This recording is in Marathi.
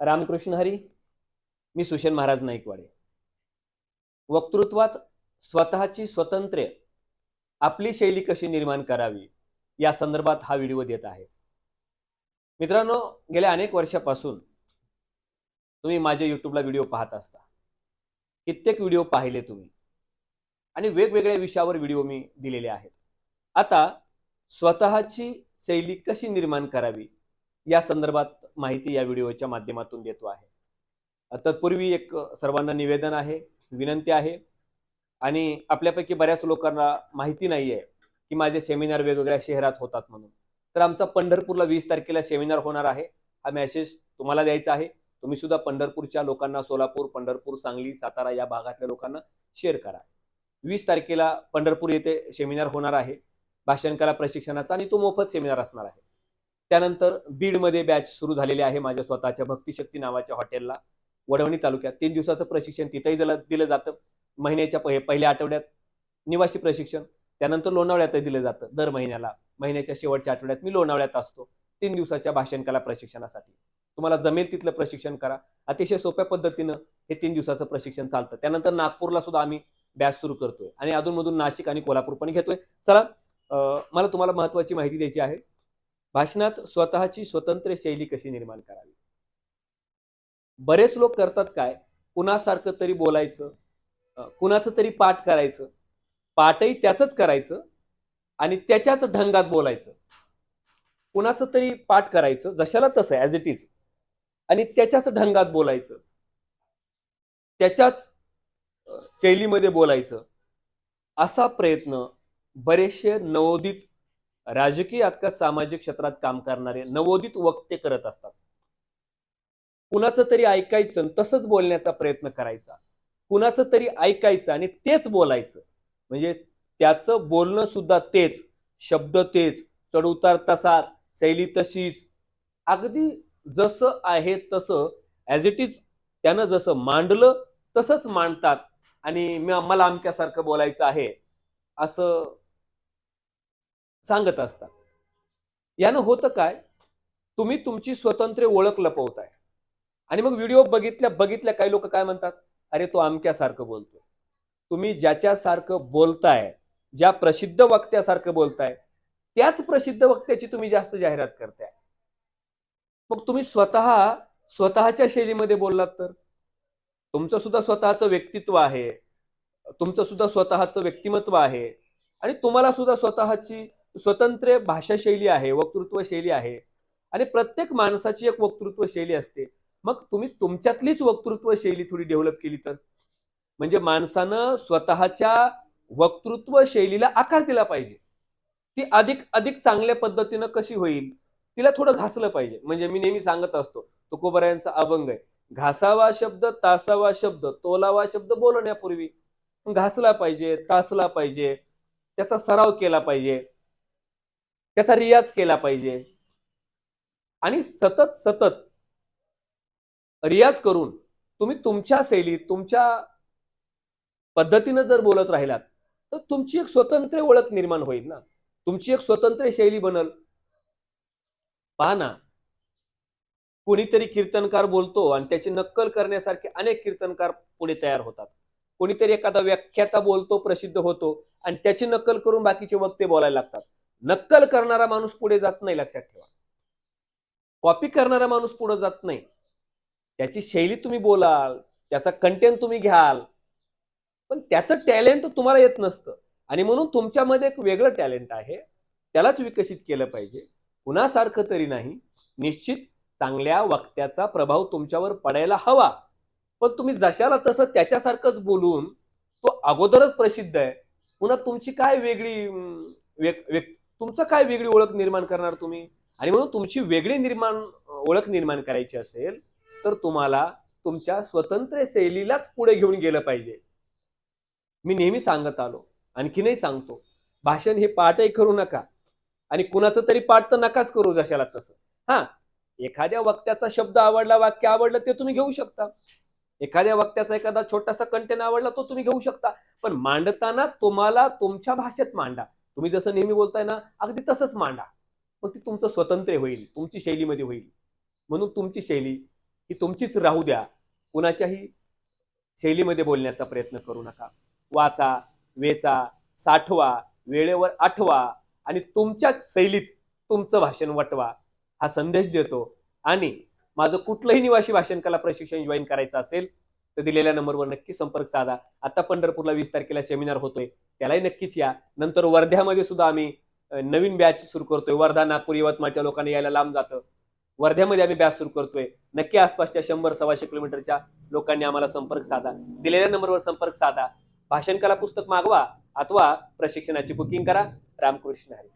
रामकृष्ण हरी मी सुशेन महाराज नाईकवाडे. वक्तृत्वात स्वतःची स्वतंत्र आपली शैली कशी निर्माण करावी या संदर्भात हा व्हिडिओ देत आहे. मित्रांनो गेल्या अनेक वर्षापासून तुम्ही माझ्या यूट्यूबला व्हिडिओ पाहत असता. कित्येक व्हिडिओ पाहिले तुम्ही. आणि वेगवेगळ्या विषयावर व्हिडिओ मी दिलेले आहेत. आता स्वतःची शैली कशी निर्माण करावी या संदर्भात माहिती या व्हिडिओच्या माध्यमातून देतो आहे. तत्पूर्वी एक सर्वांना निवेदन आहे विनंती आहे आणि आपल्यापैकी बऱ्याच लोकांना माहिती नाही आहे की माझे सेमिनार वेगवेगळ्या शहरात होतात म्हणून. तर आमचा पंढरपूरला वीस तारखेला सेमिनार होणार आहे. हा मेसेज तुम्हाला द्यायचा आहे. तुम्ही सुद्धा पंढरपूरच्या लोकांना सोलापूर पंढरपूर सांगली सातारा या भागातल्या लोकांना शेअर करा. वीस तारखेला पंढरपूर येथे सेमिनार होणार आहे. भाषण कला प्रशिक्षणाचा आणि तो मोफत सेमिनार असणार आहे. त्यानंतर बीडमध्ये बॅच सुरू झालेली आहे माझ्या स्वतःच्या भक्तिशक्ती नावाच्या हॉटेलला वडवणी तालुक्यात तीन दिवसाचं प्रशिक्षण तिथंही दिलं दिलं जातं. महिन्याच्या पहि पहिल्या आठवड्यात निवासी प्रशिक्षण त्यानंतर लोणावळ्यातही दिलं जातं दर महिन्याला. महिन्याच्या शेवटच्या आठवड्यात मी लोणावळ्यात असतो. तीन दिवसाच्या भाषण कला प्रशिक्षणासाठी. तुम्हाला जमेल तिथलं प्रशिक्षण करा. अतिशय सोप्या पद्धतीनं हे तीन दिवसाचं प्रशिक्षण चालतं. त्यानंतर नागपूरला सुद्धा आम्ही बॅच सुरू करतोय. आणि अधूनमधून नाशिक आणि कोल्हापूर पण घेतोय. चला मला तुम्हाला महत्वाची माहिती द्यायची आहे. भाषणात स्वतःची स्वतंत्र शैली कशी निर्माण करावी? बरेच लोक करतात काय? कुणासारखं तरी बोलायचं कुणाचं तरी पाठ करायचं. पाठही त्याचंच करायचं आणि त्याच्याच ढंगात बोलायचं. कुणाचं तरी पाठ करायचं जशाला तसं ॲज इट इज आणि त्याच्याच ढंगात बोलायचं. त्याच्याच शैलीमध्ये बोलायचं. असा प्रयत्न बरेचसे नवोदित राजकीय अथवा सामाजिक क्षेत्रात काम करणारे नवोदित वक्ते करत असतात. कुणाचं तरी ऐकायचं आणि तसंच बोलण्याचा प्रयत्न करायचा. कुणाचं तरी ऐकायचं आणि तेच बोलायचं. म्हणजे त्याचं बोलणं सुद्धा तेच. शब्द तेच. चढउतार तसाच. शैली तशीच. अगदी जसं आहे तसं ॲज इट इज त्यानं जसं मांडलं तसंच मांडतात. आणि मी मला अमक्यासारखं बोलायचं आहे असं सांगत असतात. यानं होतं काय? तुम्ही तुमची स्वतंत्र ओळख लपवताय. आणि मग व्हिडिओ बघितल्या बघितल्या काही लोक काय म्हणतात? अरे तो आमक्यासारखं बोलतोय. तुम्ही ज्याच्यासारखं बोलताय ज्या प्रसिद्ध वक्त्यासारखं बोलताय त्याच प्रसिद्ध वक्त्याची तुम्ही जास्त जाहिरात करताय. मग तुम्ही स्वतः स्वतःच्या शैलीमध्ये बोललात तर? तुमचं सुद्धा स्वतःचं व्यक्तित्व आहे. तुमचं सुद्धा स्वतःचं व्यक्तिमत्व आहे. आणि तुम्हाला सुद्धा स्वतःची स्वतंत्र भाषा शैली आहे वक्तृत्व शैली आहे आणि प्रत्येक माणसाची एक वक्तृत्व शैली असते. मग तुम्ही तुमच्यातलीच वक्तृत्व शैली थोडी डेव्हलप केली तर? म्हणजे माणसानं स्वतःच्या वक्तृत्व शैलीला आकार दिला पाहिजे. ती अधिक अधिक चांगल्या पद्धतीनं कशी होईल तिला थोडं घासलं पाहिजे. म्हणजे मी नेहमी सांगत असतो तुकोबऱ्यांचा अभंग आहे. घासावा शब्द तासावा शब्द तोलावा शब्द बोलण्यापूर्वी घासला पाहिजे तासला पाहिजे त्याचा सराव केला पाहिजे. त्याचा रियाज केला पाहिजे. आणि सतत सतत रियाज करून तुम्ही तुमच्या शैलीत तुमच्या पद्धतीनं जर बोलत राहिलात तर तुमची एक स्वतंत्र ओळख निर्माण होईल ना. तुमची एक स्वतंत्र शैली बनल. पहा ना. कोणीतरी कीर्तनकार बोलतो आणि त्याची नक्कल करण्यासारखे अनेक कीर्तनकार पुढे तयार होतात. कोणीतरी एखादा व्याख्याता बोलतो प्रसिद्ध होतो आणि त्याची नक्कल करून बाकीचे वक्ते बोलायला लागतात. नक्कल करणारा माणूस पुढे जात नाही लक्षात ठेवा. कॉपी करणारा माणूस पुढे जात नाही. त्याची शैली तुम्ही बोलाल त्याचा कंटेंट तुम्ही घ्याल पण त्याचं टॅलेंट तुम्हाला येत नसतं. आणि म्हणून तुमच्यामध्ये एक वेगळं टॅलेंट आहे. त्यालाच विकसित केलं पाहिजे. कुणासारखं तरी नाही. निश्चित चांगल्या वक्त्याचा प्रभाव तुमच्यावर पडायला हवा. पण तुम्ही जशाला तसं त्याच्यासारखंच बोलून तो अगोदरच प्रसिद्ध आहे. पुन्हा तुमची काय वेगळी अं, व्यक- तुमचं काय वेगळी ओळख निर्माण करणार तुम्ही? आणि म्हणून तुमची वेगळी निर्माण ओळख निर्माण करायची असेल तर तुम्हाला तुमच्या स्वतंत्र शैलीलाच पुढे घेऊन गेलं पाहिजे. मी नेहमी सांगत आलो आणखीनही सांगतो. भाषण हे पाठही करू नका. आणि कुणाचं तरी पाठ तर नकाच करू जशाला तसं. हा एखाद्या वक्त्याचा शब्द आवडला वाक्य आवडलं ते तुम्ही घेऊ शकता. एखाद्या वक्त्याचा एखादा छोटासा कंटेंट आवडला तो तुम्ही घेऊ शकता. पण मांडताना तुम्हाला तुमच्या भाषेत मांडा. तुम्ही जसं नेहमी बोलताय ना अगदी तसंच मांडा. मग ती तुमचं स्वतंत्र होईल तुमची शैलीमध्ये होईल. म्हणून तुमची शैली ही तुमचीच राहू द्या. कुणाच्याही शैलीमध्ये बोलण्याचा प्रयत्न करू नका. वाचा वेचा साठवा वेळेवर आठवा आणि तुमच्याच शैलीत तुमचं भाषण वटवा. हा संदेश देतो. आणि माझं कुठलंही निवासी भाषण कला प्रशिक्षण जॉईन करायचं असेल तर दिलेल्या नंबरवर नक्की संपर्क साधा. आता पंढरपूरला वीस तारखेला सेमिनार होतोय. त्यालाही नक्कीच या. नंतर वर्ध्यामध्ये सुद्धा आम्ही नवीन बॅच सुरू करतोय. वर्धा नागपूर यवतमाळच्या लोकांना यायला लांब जातं. वर्ध्यामध्ये आम्ही बॅच सुरू करतोय. नक्की आसपासच्या शंभर सव्वाशे किलोमीटरच्या लोकांनी आम्हाला संपर्क साधा. दिलेल्या नंबरवर संपर्क साधा. भाषण कला पुस्तक मागवा अथवा प्रशिक्षणाची बुकिंग करा. रामकृष्ण हरी.